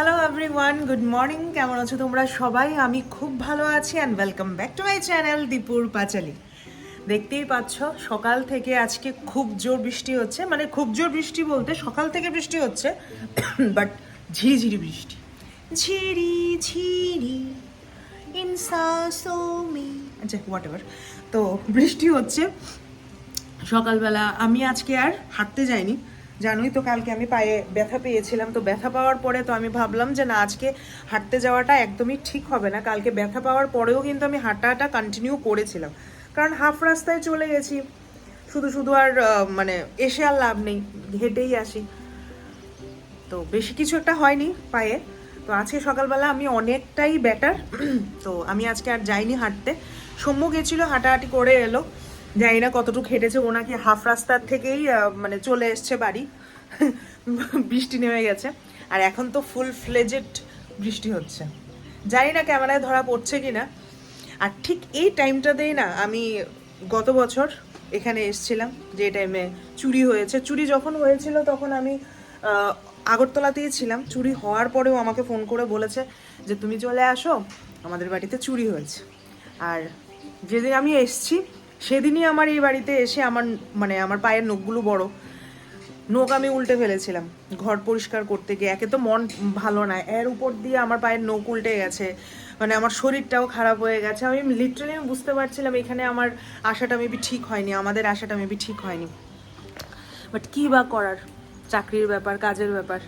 Hello everyone good morning কেমন আছো তোমরা সবাই? আমি খুব ভালো আছি and welcome back to my channel দীপুর পাঁচালি দেখতেই পাচ্ছ, সকাল থেকে আজকে খুব জোর বৃষ্টি হচ্ছে। মানে খুব জোর বৃষ্টি বলতে সকাল থেকে বৃষ্টি হচ্ছে বাট ঝিরিঝিরি বৃষ্টি। ঝিরি ঝিরি আচ্ছা হোয়াট এভার তো বৃষ্টি হচ্ছে। সকালবেলা আমি আজকে আর হাঁটতে যাইনি। জানোই তো কালকে আমি পায়ে ব্যথা পেয়েছিলাম, তো ব্যথা পাওয়ার পরে তো আমি ভাবলাম যে না, আজকে হাঁটতে যাওয়াটা একদমই ঠিক হবে না। কালকে ব্যথা পাওয়ার পরেও কিন্তু আমি হাঁটাটা কন্টিনিউ করেছিলাম। কারণ হাফ রাস্তায় চলে গেছি, শুধু শুধু আর মানে এসে আর লাভ নেই, হেঁটেই আসি। তো বেশি কিছু একটা হয়নি পায়ে। তো আজকে সকালবেলা আমি অনেকটাই বেটার তো আমি আজকে আর যাইনি হাঁটতে। সৌম্য গেছিল, হাঁটাহাঁটি করে এলো। জানি না কতটুকু হেঁটেছে ওনাকে হাফ রাস্তার থেকেই মানে চলে এসছে বাড়ি। বৃষ্টি নেমে গেছে। আর এখন তো ফুল ফ্লেজেড বৃষ্টি হচ্ছে। জানি না ক্যামেরায় ধরা পড়ছে কি না আর ঠিক এই টাইমটাতেই না আমি গত বছর এখানে এসেছিলাম, যে টাইমে চুরি হয়েছে। চুরি যখন হয়েছিল তখন আমি আগরতলাতেই ছিলাম। চুরি হওয়ার পরেও আমাকে ফোন করে বলেছে যে, তুমি চলে আসো, আমাদের বাড়িতে চুরি হয়েছে। আর যেদিন আমি এসছি, সেদিনই আমার এই বাড়িতে এসে আমার মানে আমার পায়ের নখগুলো বড়। নখ আমি উল্টে ফেলেছিলাম। ঘর পরিষ্কার করতে গিয়ে। একে তো মন ভালো না এর উপর দিয়ে আমার পায়ের নখ উল্টে গেছে। মানে আমার শরীরটাও খারাপ হয়ে গেছে। আমি লিটারালি আমি বুঝতে পারছিলাম, এখানে আমার আশাটা মেবি ঠিক হয়নি, আমাদের আশাটা মেবি ঠিক হয়নি। বাট কী বা করার? চাকরির ব্যাপার, কাজের ব্যাপার।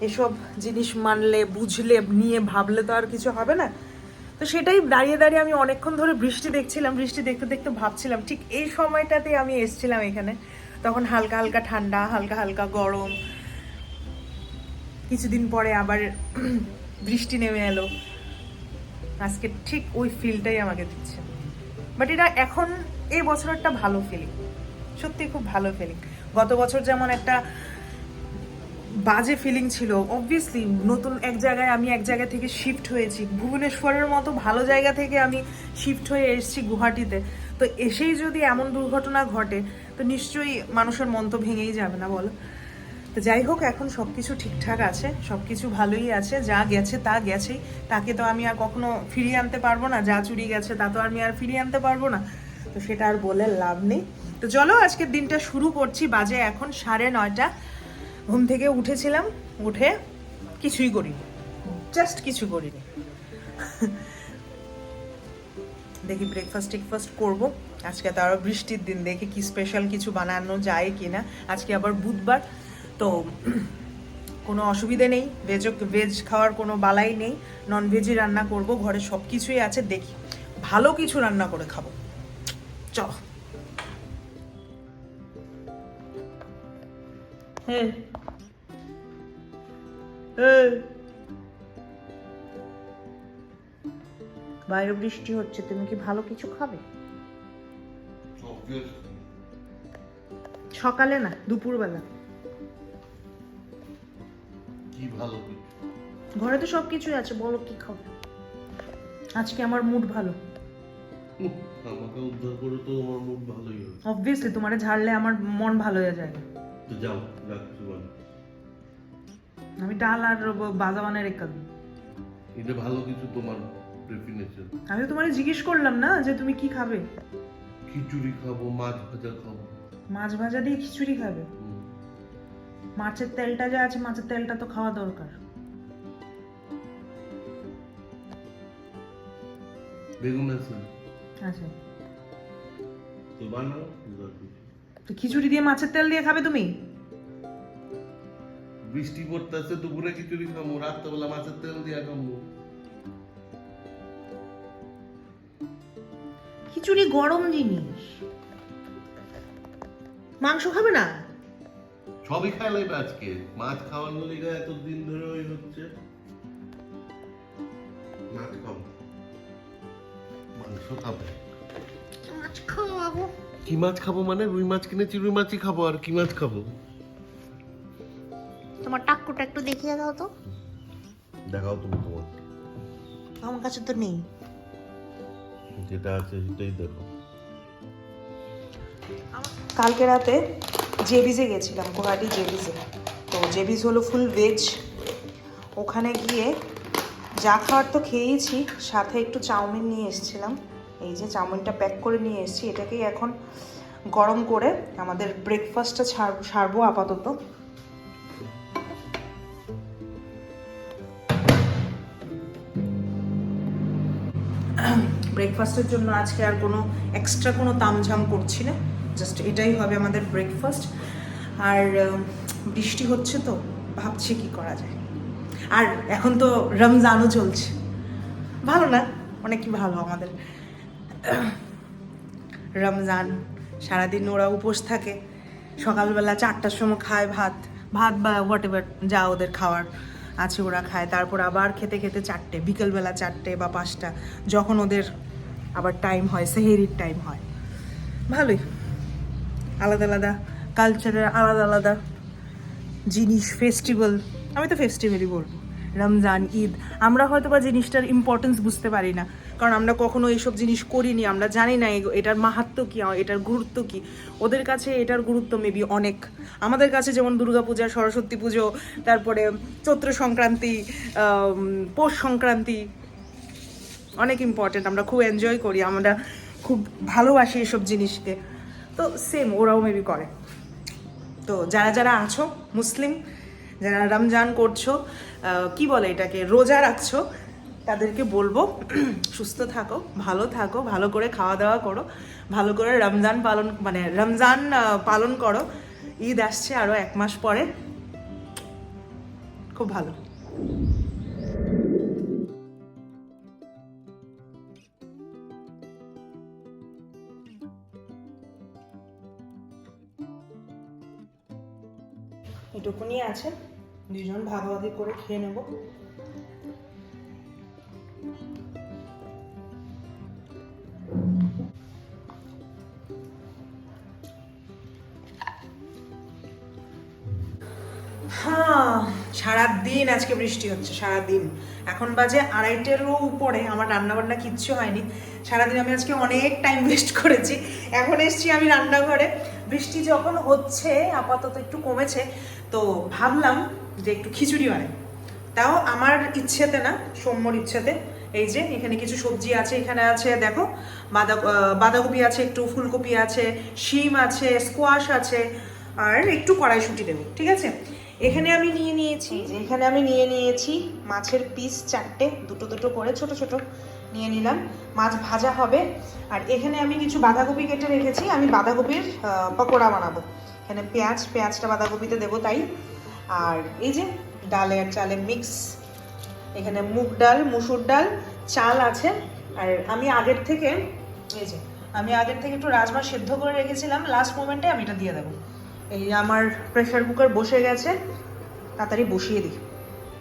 এসব জিনিস মানলে, বুঝলে, নিয়ে ভাবলে তো আর কিছু হবে না। তো সেটাই দাঁড়িয়ে দাঁড়িয়ে আমি অনেকক্ষণ ধরে বৃষ্টি দেখছিলাম। বৃষ্টি দেখতে দেখতে ভাবছিলাম, ঠিক এই সময়টাতে আমি এসেছিলাম এখানে। তখন হালকা হালকা ঠান্ডা, হালকা হালকা গরম। কিছুদিন পরে আবার বৃষ্টি নেমে এলো। আজকে ঠিক ওই ফিলটাই আমাকে দিচ্ছে। বাট এটা এখন এই বছর একটা ভালো ফিলিং সত্যি খুব ভালো ফিলিং গত বছর যেমন একটা বাজে ফিলিং ছিল অবভিয়াসলি নতুন এক জায়গায় আমি এক জায়গা থেকে শিফট হয়েছি। ভুবনেশ্বরের মতো ভালো জায়গা থেকে আমি শিফট হয়ে এসেছি গুয়াহাটিতে। তো এসেই যদি এমন দুর্ঘটনা ঘটে তো নিশ্চয়ই মানুষের মন তো ভেঙেই যাবে না, বলো। তো যাই হোক, এখন সব কিছু ঠিকঠাক আছে সব কিছু ভালোই আছে, যা গেছে তা গেছেই। তাকে তো আমি আর কখনো ফিরিয়ে আনতে পারব না, যা চুরি গেছে তা তো আমি আর ফিরিয়ে আনতে পারব না। তো সেটা আর বলে লাভ নেই। তো চলো, আজকের দিনটা শুরু করছি বাজে এখন সাড়ে নয়টা। ঘুম থেকে উঠেছিলাম, উঠে কিছুই করিনি জাস্ট কিছু করিনি। দেখি ব্রেকফাস্ট টেকফাস্ট করব। আজকে তো আরও বৃষ্টির দিন, দেখি কি স্পেশাল কিছু বানানো যায় কি না আজকে আবার বুধবার, তো কোনো অসুবিধে নেই। ভেজ ভেজ খাওয়ার কোনো বালাই নেই। নন ভেজই রান্না করব, ঘরে সব কিছুই আছে, দেখি। ভালো কিছু রান্না করে খাব। চ হ্যাঁ। হ্যাঁ। বাইরে বৃষ্টি হচ্ছে তুমি কি ভালো কিছু খাবে? সকালে না দুপুরবেলা। কি ভালো ঘরে তো সব কিছুই আছে বলো কি খাবে আজকে আমার মুড ভালো। আমাকে উদ্ধার করে তো আমার মুড ভালোই হবে অবভিয়াসলি তোমারে ঝাড়লে আমার মন ভালো হয়ে যায়। তো যাও রাখছি বলো আমি ডাল আর বাজা বানায় রেখে এটা ভালো কিছু তোমার। প্রেফিনেশন আমি তো তোমারে জিজ্ঞেস করলাম না যে তুমি কি খাবে? খিচুড়ি খাব মাছ ভাজা খাব। মাছ ভাজা দিয়ে খিচুড়ি খাবে? মাছের তেলটা যা আছে মাছের তেলটা তো খাওয়া দরকার। বেগুন আছে আচ্ছা। তো বানাও তো খিচুড়ি দিয়ে মাছের তেল দিয়ে খাবে তুমি? বৃষ্টি পড়তেছে দুপুরে খিচুড়ি খাব রাত্রেবেলা মাছের তেল দিয়ে খাব। খিচুড়ি গরম জিনিস। মাংস খাবে না? সবই খাইলাই আজকে। মাছ খাওয়ানোর লিগা এত দিন ধরে ওই হচ্ছে। মাছ খাব মাংস খাব। মাছ খাওয়াবো। কি মাছ খাব মানে? রুই মাছ কিনেছি রুই মাছই খাব আর কি মাছ খাব? তোমার টাক্কুটা একটু দেখিয়ে দাও তো। দেখাও তুমি তোমার। আমার কাছে তো নেই। যেটা আছে সেটাই দেখো। কালকে রাতে জেবিজে গেছিলাম, গুয়াহাটি জেবিজে। তো জেবিজ হলো ফুল ভেজ ওখানে গিয়ে যা খাওয়ার তো খেয়েইছি, সাথে একটু চাউমিন নিয়ে এসেছিলাম। এই যে চাউমিনটা প্যাক করে নিয়ে এসেছি, এটাকেই এখন গরম করে আমাদের ব্রেকফাস্টটা ছাড় সারবো আপাতত। ব্রেকফাস্টের জন্য আজকে আর কোনো এক্সট্রা কোনো তামঝাম করছি না। জাস্ট এটাই হবে আমাদের ব্রেকফাস্ট আর বৃষ্টি হচ্ছে তো, ভাবছি কি করা যায়। আর এখন তো রমজানও চলছে। ভালো না? অনেকই ভালো আমাদের। রমজান, সারাদিন ওরা উপোস থাকে। সকালবেলা চারটার সময় খায় ভাত। ভাত বা হোয়াট এভার যা ওদের খাওয়ার। আছে ওরা খায়। তারপর আবার খেতে খেতে চারটে, বিকেলবেলা চারটে বা পাঁচটা, যখন ওদের আবার টাইম হয়, সেহেরির টাইম হয়। ভালোই। আলাদা আলাদা কালচারের আলাদা আলাদা জিনিস ফেস্টিভ্যাল আমি তো ফেস্টিভ্যালই বলব। রমজান, ঈদ। আমরা হয়তো বা জিনিসটার ইম্পর্টেন্স বুঝতে পারি না। কারণ আমরা কখনো এইসব জিনিস করিনি, আমরা জানি না এটার মাহাত্ম কী এটার গুরুত্ব কী। ওদের কাছে এটার গুরুত্ব মেবি অনেক। আমাদের কাছে যেমন দুর্গাপূজা সরস্বতী পুজো, তারপরে চৈত্র সংক্রান্তি পৌষ সংক্রান্তি, অনেক ইম্পর্টেন্ট আমরা খুব এনজয় করি, আমরা খুব ভালোবাসি এসব জিনিসকে। তো সেম ওরাও মেবি করে। তো যারা যারা আছো, মুসলিম, যারা রমজান করছ কি বলে এটাকে, রোজা রাখছো তাদেরকে বলব, সুস্থ থাকো, ভালো থাকো, ভালো করে খাওয়া দাওয়া করো, ভালো করে রমজান পালন মানে রমজান পালন করো। ঈদ আসছে আরও এক মাস পরে। খুব ভালো। এটুকুনি আছে। দুজন ভাগাভাগি করে খেয়ে নেব। সারাদিন আজকে বৃষ্টি হচ্ছে, সারাদিন। এখন বাজে আড়াইটেরও উপরে, আমার রান্নাবান্না কিচ্ছু হয়নি। সারাদিন আমি আজকে অনেক টাইম ওয়েস্ট করেছি। এখন এসছি আমি রান্নাঘরে। বৃষ্টি যখন হচ্ছে, আপাতত একটু কমেছে, তো ভাবলাম যে একটু খিচুড়ি বানাই। তাও আমার ইচ্ছেতে না, সৌম্যর ইচ্ছেতে, এই যে এখানে কিছু সবজি আছে, এখানে আছে, দেখো বাঁধা বাঁধাকপি আছে, একটু ফুলকপি আছে, শিম আছে স্কোয়াশ আছে, আর একটু কড়াইশুটি দেবো, ঠিক আছে? এখানে আমি নিয়ে নিয়েছি, এখানে আমি নিয়ে নিয়েছি মাছের পিস চারটে, দুটো দুটো করে ছোট ছোট নিয়ে নিলাম। মাছ ভাজা হবে। আর এখানে আমি কিছু বাঁধাকপি কেটে রেখেছি, আমি বাঁধাকপির পকোড়া বানাবো। এখানে পেঁয়াজ, পেঁয়াজটা বাঁধাকপিতে দেবো তাই। আর এই যে ডালে আর চালে মিক্স এখানে মুগ ডাল, মুসুর ডাল, চাল আছে। আর আমি আগের থেকে, এই যে, আমি আগের থেকে একটু রাজমা সেদ্ধ করে রেখেছিলাম লাস্ট মোমেন্টে আমি এটা দিয়ে দেবো। এই আমার প্রেশার কুকার বসে গেছে, তাড়াতাড়ি বসিয়ে দিই।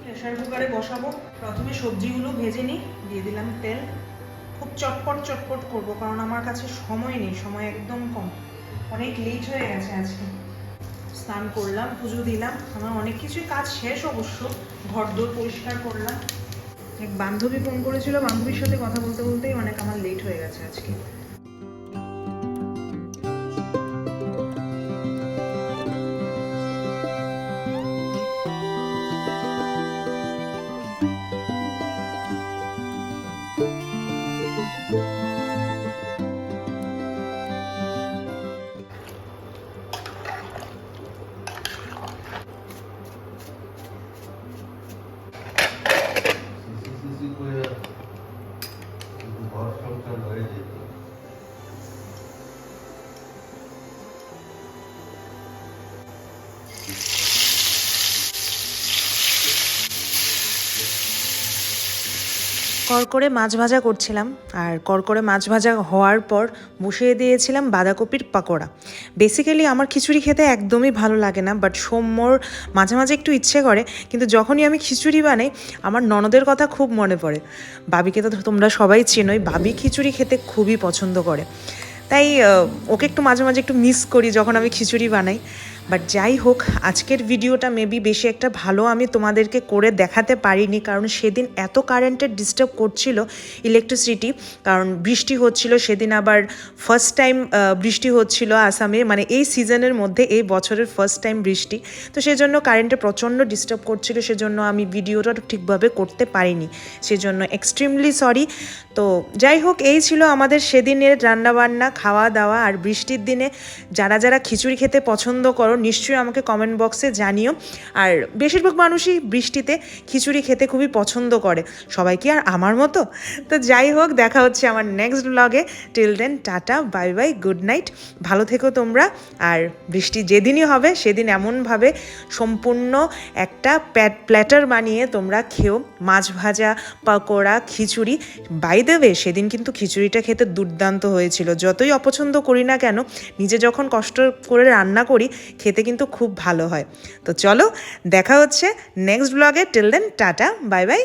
প্রেশার কুকারে বসাবো। প্রথমে সবজিগুলো ভেজে নিই, দিয়ে দিলাম তেল। খুব চটপট চটপট করব, কারণ আমার কাছে সময় নেই, সময় একদম কম। অনেক লেট হয়ে গেছে আজকে। স্নান করলাম, পুজো দিলাম। আমার অনেক কিছুই কাজ শেষ অবশ্য। ঘর দোর পরিষ্কার করলাম। এক বান্ধবী ফোন করেছিল, বান্ধবীর সাথে কথা বলতে, বলতেই অনেক আমার লেট হয়ে গেছে আজকে। করকরে মাছ ভাজা করছিলাম। আর করকরে মাছ ভাজা হওয়ার পর বসিয়ে দিয়েছিলাম বাঁধাকপির পাকোড়া। বেসিক্যালি আমার খিচুড়ি খেতে একদমই ভালো লাগে না বাট সোমর মাঝে মাঝে একটু ইচ্ছে করে, কিন্তু যখনই আমি খিচুড়ি বানাই, আমার ননদের কথা খুব মনে পড়ে। বাবিকে তো তোমরা সবাই চেনোই, বাবি খিচুড়ি খেতে খুবই পছন্দ করে। তাই ওকে একটু মাঝে মাঝে একটু মিস করি যখন আমি খিচুড়ি বানাই। বাট যাই হোক, আজকের ভিডিওটা মেবি বেশি একটা ভালো আমি তোমাদেরকে করে দেখাতে পারিনি, কারণ সেদিন এত কারেন্টের ডিস্টার্ব করছিল ইলেকট্রিসিটি কারণ বৃষ্টি হচ্ছিল, সেদিন আবার ফার্স্ট টাইম বৃষ্টি হচ্ছিল আসামে মানে এই সিজনের মধ্যে এই বছরের ফার্স্ট টাইম বৃষ্টি। তো সেজন্য কারেন্টে প্রচণ্ড ডিস্টার্ব করছিল, সেজন্য আমি ভিডিওটা ঠিকভাবে করতে পারিনি। সেজন্য এক্সট্রিমলি সরি তো যাই হোক, এই ছিল আমাদের সেদিনের রান্নাবান্না খাওয়া দাওয়া আর বৃষ্টির দিনে যারা যারা খিচুড়ি খেতে পছন্দ করো, নিশ্চয়ই আমাকে কমেন্ট বক্সে জানিও। আর বেশিরভাগ মানুষই বৃষ্টিতে খিচুড়ি খেতে খুবই পছন্দ করে। সবাই কি আর আমার মতো? তো যাই হোক, দেখা হচ্ছে আমার নেক্সট ব্লগে till then tata bye bye good night ভালো থেকো তোমরা। আর বৃষ্টি যেদিনই হবে, সেদিন এমনভাবে সম্পূর্ণ একটা প্যাট প্ল্যাটার বানিয়ে তোমরা খেও। মাছ ভাজা, পকোড়া, খিচুড়ি। বাই দেবে সেদিন কিন্তু খিচুড়িটা খেতে দুর্দান্ত হয়েছিল। যতই অপছন্দ করি না কেন, নিজে যখন কষ্ট করে রান্না করি খেতে কিন্তু খুব ভালো হয়। তো চলো, দেখা হচ্ছে নেক্সট ব্লগে till then tata bye bye